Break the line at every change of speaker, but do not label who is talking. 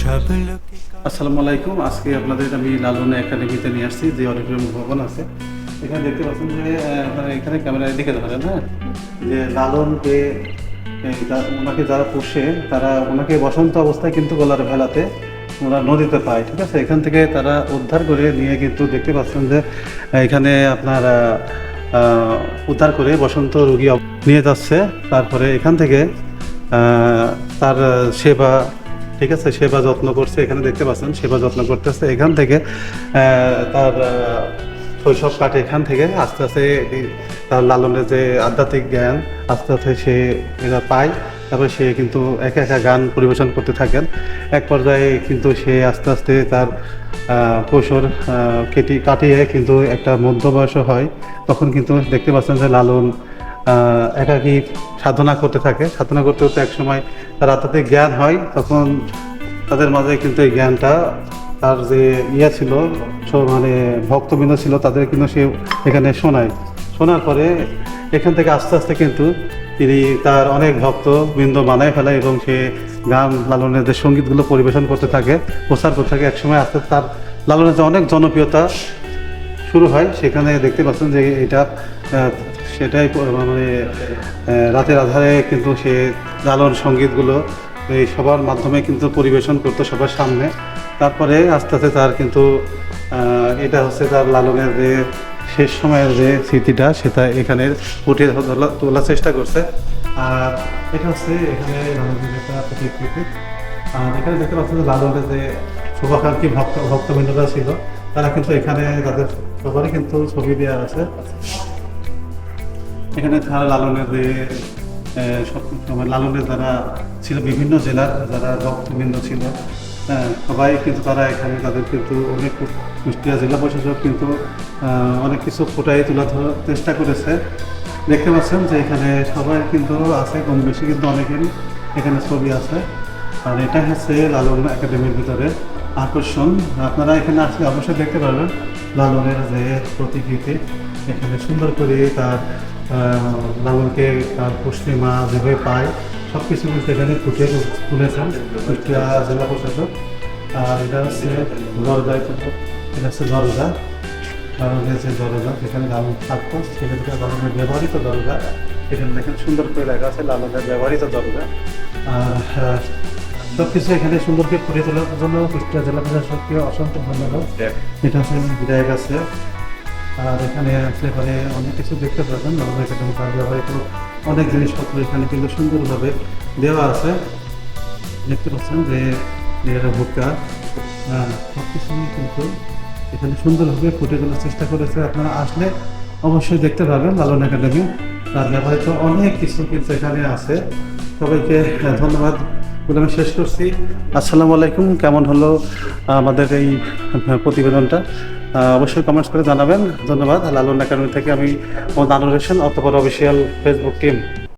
আসসালামু আলাইকুম। আজকে আপনাদের আমি লালন একাডেমিতে নিয়ে আসছি, যে অডিটোরিয়াম ভবন আছে। এখানে দেখতে পাচ্ছেন যে আপনারা এখানে ক্যামেরায় দেখে ধরেন হ্যাঁ? যে লালনকে ওনাকে যারা পুষে, তারা ওনাকে বসন্ত অবস্থায় কিন্তু গলার ভেলাতে ওরা নদীতে পায়, ঠিক আছে? এখান থেকে তারা উদ্ধার করে নিয়ে কিন্তু দেখতে পাচ্ছেন যে, এখানে আপনার উদ্ধার করে বসন্ত রুগী নিয়ে যাচ্ছে। তারপরে এখান থেকে তার সেবা ঠিক আছে, সেবা যত্ন করছে, এখানে দেখতে পাচ্ছেন, সেবা যত্ন করতেছে। এখান থেকে তার শৈশব কাটে এখান থেকে। আস্তে আস্তে তার লালনের যে আধ্যাত্মিক জ্ঞান, আস্তে আস্তে সে এটা পায়। তারপরে সে কিন্তু একা একা গান পরিবেশন করতে থাকেন। এক পর্যায়ে কিন্তু সে আস্তে আস্তে তার কৈশোর কেটে, কাটিয়ে কিন্তু একটা মধ্যবয়স হয়। তখন কিন্তু দেখতে পাচ্ছেন যে লালন একাকী সাধনা করতে থাকে। সাধনা করতে করতে এক সময় তার আধ্যাত্মিক জ্ঞান হয়, তখন তাদের মাঝে কিন্তু এই জ্ঞানটা তার যে ইয়া ছিল মানে ভক্তবৃন্দ ছিল, তাদের কিন্তু সে এখানে শোনায়। শোনার পরে এখান থেকে আস্তে আস্তে কিন্তু তিনি তার অনেক ভক্তবৃন্দ বানায় ফেলে এবং সে গান লালনের যে সঙ্গীতগুলো পরিবেশন করতে থাকে প্রচার করতে থাকে, একসময় আস্তে তার লালনের যে অনেক জনপ্রিয়তা শুরু হয়, সেখানে দেখতে পাচ্ছেন যে এটা সেটাই মানে রাতের আধারে কিন্তু সে লালন সঙ্গীতগুলো এই সবার মাধ্যমে কিন্তু পরিবেশন করতো সবার সামনে। তারপরে আস্তে আস্তে তার কিন্তু এটা হচ্ছে তার লালনের যে শেষ সময়ের যে স্মৃতিটা, সেটা এখানে তোলা- তোলার চেষ্টা করছে। আর এটা হচ্ছে এখানে আর এখানে দেখতে পাচ্ছেন যে লালনের যে শুভাকাঙ্ক্ষী ভক্ত, ভক্তবৃন্দরা ছিল, তারা কিন্তু এখানে তাদের সবারই কিন্তু ছবি দেওয়া আছে। এখানে তারা লালনের যে আহ, সব সময় লালনের যারা ছিল বিভিন্ন জেলার যারা ভক্তবৃন্দ ছিল সবাই কিন্তু তারা এখানে তাদের কিন্তু অনেক কুষ্টিয়া জেলা প্রশাসক কিন্তু অনেক কিছু ফুটাই তোলা ধরার চেষ্টা করেছে। দেখতে পাচ্ছেন যে এখানে সবাই কিন্তু আছে কম বেশি কিন্তু অনেকেরই এখানে ছবি আছে। আর এটা হচ্ছে লালন একাডেমির ভিতরে আকর্ষণ। আপনারা এখানে আসলে অবশ্যই দেখতে পারবেন লালনের যে প্রতিকৃতি এখানে সুন্দর করে তার লালনকে তার পুষ্টি মা যেভাবে পায় সব কিছু কিন্তু এখানে ফুটে তুলেছেন কুষ্টিয়া জেলা প্রশাসক। আর এটা হচ্ছে দরজায় কিন্তু এটা হচ্ছে দরজা। লালনের যে দরজা যেখানে লালন থাকতো সেখানকার লালনের ব্যবহৃত দরজা। এখানে দেখেন সুন্দর করে লেখা আছে লালনের ব্যবহৃত দরজা। আর সব কিছু এখানে সুন্দর করে ফুটিয়ে তোলার জন্য কুষ্টিয়া জেলা প্রশাসককে অসংখ্য ধন্যবাদ। এটা হচ্ছে বিধায়ক আছে আর এখানে আসলে পরে অনেক কিছু দেখতে পাবেন এখানে তার ব্যবহৃত অনেক জিনিসপত্র এখানে কিন্তু সুন্দরভাবে দেওয়া আছে। দেখতে পাচ্ছেন যে এর ভুক্কা সব কিছুই কিন্তু এখানে সুন্দরভাবে ফুটে তোলার চেষ্টা করেছে। আপনারা আসলে অবশ্যই দেখতে পাবেন লালন একাডেমি। তার ব্যবহৃত অনেক কিছু কিন্তু এখানে আছে। সবাইকে ধন্যবাদ। আমি শেষ করছি। আসসালামু আলাইকুম, কেমন হলো আমাদের এই প্রতিবেদনটা? অবশ্যই কমেন্টস করে জানাবেন। ধন্যবাদ। লালন একাডেমি থেকে আমি মোহাম্মদ আনুর হোসেন, অতপর অফিসিয়াল ফেসবুক টিম